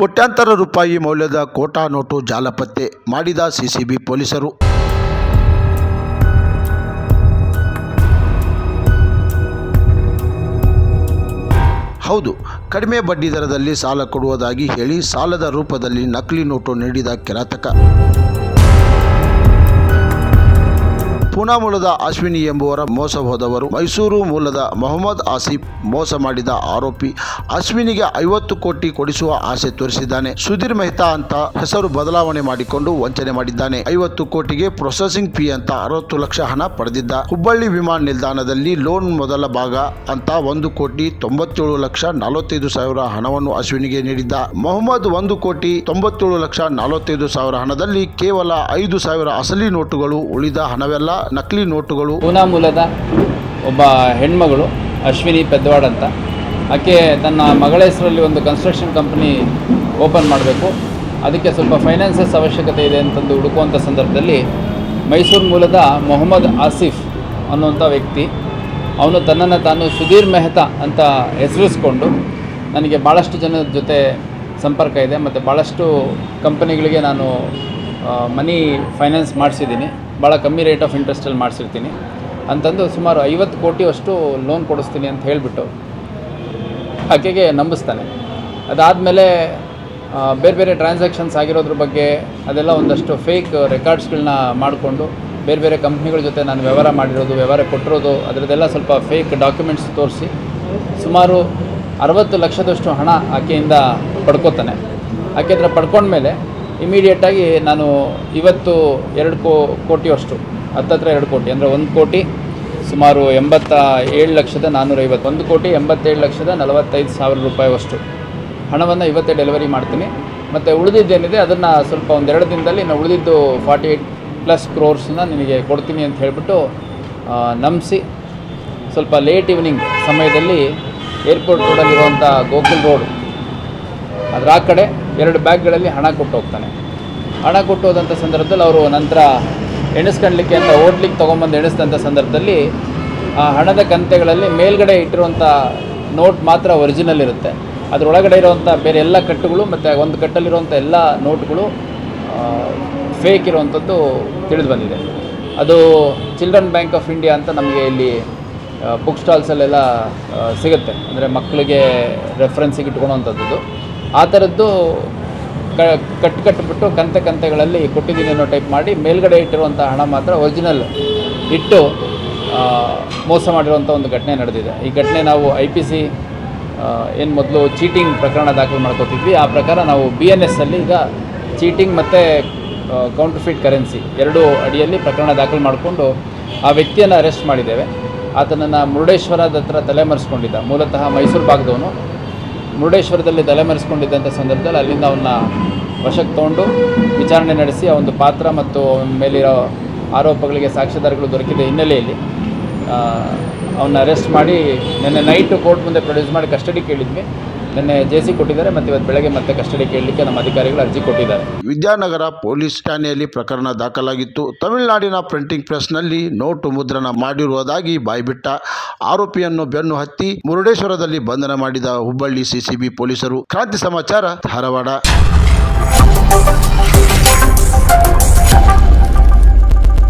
ಕೋಟ್ಯಾಂತರ ರೂಪಾಯಿ ಮೌಲ್ಯದ ಕೋಟಾ ನೋಟು ಜಾಲಪತ್ತೆ ಮಾಡಿದ ಸಿಸಿಬಿ ಪೊಲೀಸರು. ಹೌದು ಕಡಿಮೆ ಬಡ್ಡಿ ದರದಲ್ಲಿ ಸಾಲ ಕೊಡುವುದಾಗಿ ಹೇಳಿ ಸಾಲದ ರೂಪದಲ್ಲಿ ನಕಲಿ ನೋಟು ನೀಡಿದ ಕಿರಾತಕ. ಪೂನಾ ಮೂಲದ ಅಶ್ವಿನಿ ಎಂಬುವರ ಮೋಸ ಹೋದವರು. ಮೈಸೂರು ಮೂಲದ ಮೊಹಮ್ಮದ್ ಆಸಿಫ್ ಮೋಸ ಮಾಡಿದ ಆರೋಪಿ ಅಶ್ವಿನಿಗೆ ಐವತ್ತು ಕೋಟಿ ಕೊಡಿಸುವ ಆಸೆ ತೋರಿಸಿದ್ದಾನೆ. ಸುಧೀರ್ ಮೆಹ್ತಾ ಅಂತ ಹೆಸರು ಬದಲಾವಣೆ ಮಾಡಿಕೊಂಡು ವಂಚನೆ ಮಾಡಿದ್ದಾನೆ. ಐವತ್ತು ಕೋಟಿಗೆ ಪ್ರೊಸೆಸಿಂಗ್ ಫೀ ಅಂತ ಅರವತ್ತು ಲಕ್ಷ ಹಣ ಪಡೆದಿದ್ದ. ಹುಬ್ಬಳ್ಳಿ ವಿಮಾನ ನಿಲ್ದಾಣದಲ್ಲಿ ಲೋನ್ ಮೊದಲ ಭಾಗ ಅಂತ ಒಂದು ಕೋಟಿ ತೊಂಬತ್ತೇಳು ಲಕ್ಷ ನಲವತ್ತೈದು ಸಾವಿರ ಹಣವನ್ನು ಅಶ್ವಿನಿಗೆ ನೀಡಿದ್ದ. ಮೊಹಮ್ಮದ್ ಒಂದು ಕೋಟಿ ತೊಂಬತ್ತೇಳು ಲಕ್ಷ ನಲವತ್ತೈದು ಸಾವಿರ ಹಣದಲ್ಲಿ ಕೇವಲ ಐದು ಸಾವಿರ ಅಸಲಿ ನೋಟುಗಳು ಉಳಿದ ಹಣವೆಲ್ಲ ನಕಲಿ ನೋಟುಗಳು. ಪೂನಾ ಮೂಲದ ಒಬ್ಬ ಹೆಣ್ಮಗಳು, ಅಶ್ವಿನಿ ಪೆದ್ವಾಡ್ ಅಂತ. ಆಕೆ ತನ್ನ ಮಗಳ ಹೆಸರಲ್ಲಿ ಒಂದು ಕನ್ಸ್ಟ್ರಕ್ಷನ್ ಕಂಪ್ನಿ ಓಪನ್ ಮಾಡಬೇಕು. ಅದಕ್ಕೆ ಸ್ವಲ್ಪ ಫೈನಾನ್ಸಸ್ ಅವಶ್ಯಕತೆ ಇದೆ ಅಂತಂದು ಹುಡುಕುವಂಥ ಸಂದರ್ಭದಲ್ಲಿ ಮೈಸೂರು ಮೂಲದ ಮೊಹಮ್ಮದ್ ಆಸಿಫ್ ಅನ್ನುವಂಥ ವ್ಯಕ್ತಿ, ಅವನು ತನ್ನನ್ನು ತಾನು ಸುಧೀರ್ ಮೆಹ್ತಾ ಅಂತ ಹೆಸರಿಸ್ಕೊಂಡು ನನಗೆ ಭಾಳಷ್ಟು ಜನದ ಜೊತೆ ಸಂಪರ್ಕ ಇದೆ. ಮತ್ತು ಭಾಳಷ್ಟು ಕಂಪನಿಗಳಿಗೆ ನಾನು ಮನಿ ಫೈನಾನ್ಸ್ ಮಾಡಿಸಿದ್ದೀನಿ. ಭಾಳ ಕಮ್ಮಿ ರೇಟ್ ಆಫ್ ಇಂಟ್ರೆಸ್ಟಲ್ಲಿ ಮಾಡಿಸಿರ್ತೀನಿ. ಅಂತಂದು ಸುಮಾರು ಐವತ್ತು ಕೋಟಿಯಷ್ಟು ಲೋನ್ ಕೊಡಿಸ್ತೀನಿ ಅಂತ ಹೇಳಿಬಿಟ್ಟು ಆಕೆಗೆ ನಂಬಿಸ್ತಾನೆ. ಅದಾದಮೇಲೆ ಬೇರೆ ಬೇರೆ ಟ್ರಾನ್ಸಾಕ್ಷನ್ಸ್ ಆಗಿರೋದ್ರ ಬಗ್ಗೆ ಅದೆಲ್ಲ ಒಂದಷ್ಟು ಫೇಕ್ ರೆಕಾರ್ಡ್ಸ್ಗಳನ್ನ ಮಾಡಿಕೊಂಡು, ಬೇರೆ ಬೇರೆ ಕಂಪ್ನಿಗಳ ಜೊತೆ ನಾನು ವ್ಯವಹಾರ ಮಾಡಿರೋದು, ವ್ಯವಹಾರ ಕೊಟ್ಟಿರೋದು, ಅದರದ್ದೆಲ್ಲ ಸ್ವಲ್ಪ ಫೇಕ್ ಡಾಕ್ಯುಮೆಂಟ್ಸ್ ತೋರಿಸಿ ಸುಮಾರು ಅರವತ್ತು ಲಕ್ಷದಷ್ಟು ಹಣ ಆಕೆಯಿಂದ ಪಡ್ಕೋತಾನೆ. ಆಕೆ ಹತ್ರ ಪಡ್ಕೊಂಡ್ಮೇಲೆ ಇಮಿಡಿಯೇಟಾಗಿ ನಾನು ಇವತ್ತು ಎರಡು ಕೋ, ಕೋಟಿಯಷ್ಟು, ಹತ್ತತ್ರ ಎರಡು ಕೋಟಿ, ಅಂದರೆ ಒಂದು ಕೋಟಿ, ಸುಮಾರು ಎಂಬತ್ತ ಏಳು ಲಕ್ಷದ ನಾನ್ನೂರೈವತ್ತು ಒಂದು ಕೋಟಿ ಎಂಬತ್ತೇಳು ಲಕ್ಷದ ನಲವತ್ತೈದು ಸಾವಿರ ರೂಪಾಯಿವಷ್ಟು ಹಣವನ್ನು ಇವತ್ತೇ ಡೆಲಿವರಿ ಮಾಡ್ತೀನಿ. ಮತ್ತು ಉಳಿದಿದ್ದೇನಿದೆ, ಅದನ್ನು ಸ್ವಲ್ಪ ಒಂದೆರಡು ದಿನದಲ್ಲಿ ನಾನು ಉಳಿದಿದ್ದು ಫಾರ್ಟಿ ಏಯ್ಟ್ ಪ್ಲಸ್ ಕ್ರೋರ್ಸನ್ನ ನಿನಗೆ ಕೊಡ್ತೀನಿ ಅಂತ ಹೇಳಿಬಿಟ್ಟು ನಂಬಿಸಿ, ಸ್ವಲ್ಪ ಲೇಟ್ ಈವ್ನಿಂಗ್ ಸಮಯದಲ್ಲಿ ಏರ್ಪೋರ್ಟ್ ರೋಡಲ್ಲಿರುವಂಥ ಗೋಕುಲ್ ರೋಡ್, ಅದರ ಆ ಕಡೆ ಎರಡು ಬ್ಯಾಗ್ಗಳಲ್ಲಿ ಹಣ ಕೊಟ್ಟು ಹೋಗ್ತಾನೆ. ಹಣ ಕೊಟ್ಟು ಹೋದಂಥ ಸಂದರ್ಭದಲ್ಲಿ ಅವರು ನಂತರ ಎಣಿಸ್ಕೊಳ್ಲಿಕ್ಕೆ ಅಂತ ಓಡ್ಲಿಕ್ಕೆ ತೊಗೊಂಬಂದು ಎಣಿಸಿದಂಥ ಸಂದರ್ಭದಲ್ಲಿ ಆ ಹಣದ ಕಂತೆಗಳಲ್ಲಿ ಮೇಲ್ಗಡೆ ಇಟ್ಟಿರುವಂಥ ನೋಟ್ ಮಾತ್ರ ಒರಿಜಿನಲ್ ಇರುತ್ತೆ. ಅದರೊಳಗಡೆ ಇರುವಂಥ ಬೇರೆ ಎಲ್ಲ ಕಟ್ಟುಗಳು ಮತ್ತು ಒಂದು ಕಟ್ಟಲ್ಲಿರುವಂಥ ಎಲ್ಲ ನೋಟ್ಗಳು ಫೇಕ್ ಇರುವಂಥದ್ದು ತಿಳಿದು ಬಂದಿದೆ. ಅದು ಚಿಲ್ಡ್ರನ್ ಬ್ಯಾಂಕ್ ಆಫ್ ಇಂಡಿಯಾ ಅಂತ ನಮಗೆ ಇಲ್ಲಿ ಬುಕ್ ಸ್ಟಾಲ್ಸಲ್ಲೆಲ್ಲ ಸಿಗುತ್ತೆ. ಅಂದರೆ ಮಕ್ಕಳಿಗೆ ರೆಫರೆನ್ಸಿಗೆ ಇಟ್ಕೊಳೋವಂಥದ್ದು ಆ ಥರದ್ದು ಕ ಕಟ್ಟು ಕಟ್ಟಿಬಿಟ್ಟು ಕಂತೆ ಕಂತೆಗಳಲ್ಲಿ ಕೊಟ್ಟಿದ್ದೀನಿ ಅನ್ನೋ ಟೈಪ್ ಮಾಡಿ ಮೇಲ್ಗಡೆ ಇಟ್ಟಿರುವಂಥ ಹಣ ಮಾತ್ರ ಒರಿಜಿನಲ್ ಇಟ್ಟು ಮೋಸ ಮಾಡಿರುವಂಥ ಒಂದು ಘಟನೆ ನಡೆದಿದೆ. ಈ ಘಟನೆ ನಾವು ಐ ಪಿ ಸಿ ಏನು ಮೊದಲು ಚೀಟಿಂಗ್ ಪ್ರಕರಣ ದಾಖಲು ಮಾಡ್ಕೋತಿದ್ವಿ. ಆ ಪ್ರಕಾರ ನಾವು ಬಿ ಎನ್ ಎಸ್ ಅಲ್ಲಿ ಈಗ ಚೀಟಿಂಗ್ ಮತ್ತು ಕೌಂಟರ್ಫಿಟ್ ಕರೆನ್ಸಿ ಎರಡೂ ಅಡಿಯಲ್ಲಿ ಪ್ರಕರಣ ದಾಖಲು ಮಾಡಿಕೊಂಡು ಆ ವ್ಯಕ್ತಿಯನ್ನು ಅರೆಸ್ಟ್ ಮಾಡಿದ್ದೇವೆ. ಆತನನ್ನು ಮುರುಡೇಶ್ವರದ ಹತ್ರ ತಲೆಮರೆಸ್ಕೊಂಡಿದ್ದ. ಮೂಲತಃ ಮೈಸೂರು ಭಾಗದವನು. ಮುರುಡೇಶ್ವರದಲ್ಲಿ ತಲೆಮರೆಸ್ಕೊಂಡಿದ್ದಂಥ ಸಂದರ್ಭದಲ್ಲಿ ಅಲ್ಲಿಂದ ಅವನ್ನ ವಶಕ್ಕೆ ತಗೊಂಡು ವಿಚಾರಣೆ ನಡೆಸಿ ಆ ಒಂದು ಪಾತ್ರ ಮತ್ತು ಅವನ ಮೇಲಿರೋ ಆರೋಪಗಳಿಗೆ ಸಾಕ್ಷ್ಯಾಧಾರಗಳು ದೊರಕಿದ ಹಿನ್ನೆಲೆಯಲ್ಲಿ ಅವನ್ನ ಅರೆಸ್ಟ್ ಮಾಡಿ ನಿನ್ನೆ ನೈಟು ಕೋರ್ಟ್ ಮುಂದೆ ಪ್ರೊಡ್ಯೂಸ್ ಮಾಡಿ ಕಸ್ಟಡಿ ಕೇಳಿದ್ವಿ. ನಿನ್ನೆ ಜೆ ಸಿ ಕೊಟ್ಟಿದ್ದಾರೆ ಮತ್ತು ಇವತ್ತು ಬೆಳಗ್ಗೆ ಮತ್ತೆ ಕಸ್ಟಡಿ ಕೇಳಲಿಕ್ಕೆ ನಮ್ಮ ಅಧಿಕಾರಿಗಳು ಅರ್ಜಿ ಕೊಟ್ಟಿದ್ದಾರೆ. ವಿದ್ಯಾನಗರ ಪೊಲೀಸ್ ಠಾಣೆಯಲ್ಲಿ ಪ್ರಕರಣ ದಾಖಲಾಗಿತ್ತು. ತಮಿಳುನಾಡಿನ ಪ್ರಿಂಟಿಂಗ್ ಪ್ರೆಸ್ನಲ್ಲಿ ನೋಟು ಮುದ್ರಣ ಮಾಡಿರುವುದಾಗಿ ಬಾಯ್ಬಿಟ್ಟ ಆರೋಪಿಯನ್ನು ಬೆನ್ನು ಹತ್ತಿ ಮುರುಡೇಶ್ವರದಲ್ಲಿ ಬಂಧನ ಮಾಡಿದ ಹುಬ್ಬಳ್ಳಿ ಸಿಸಿಬಿ ಪೊಲೀಸರು. ಕ್ರಾಂತಿ ಸಮಾಚಾರ ಧಾರವಾಡ.